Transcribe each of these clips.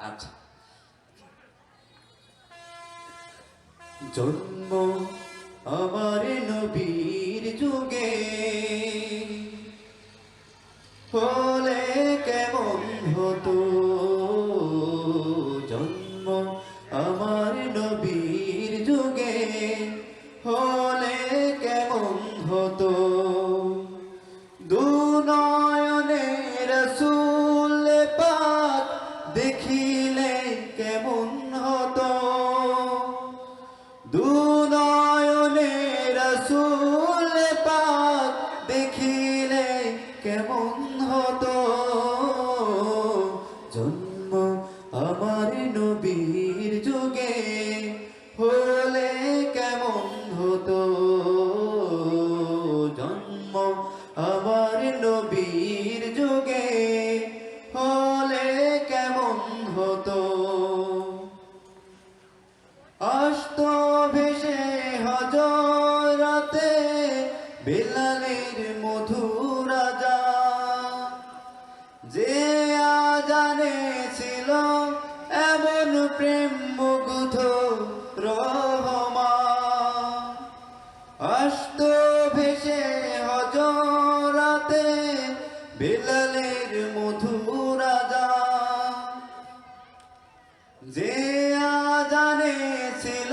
আচ্ছা। জন্ম আমার নবীর যুগে। কেমন হতো? রসুল পাক দেখিলে কেমন হতো? জন্ম আমার নবীর হজরতে বিলালের যে আজানে ছিল এমন প্রেম মুগ্ধ রহমা অষ্ট ভেসে হজরতে বিলালের মধুরাজা যে আজানে ছিল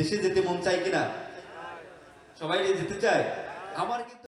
দেশে যেতে মন চায় কিনা? সবাই যেতে চায়? আমার কিন্তু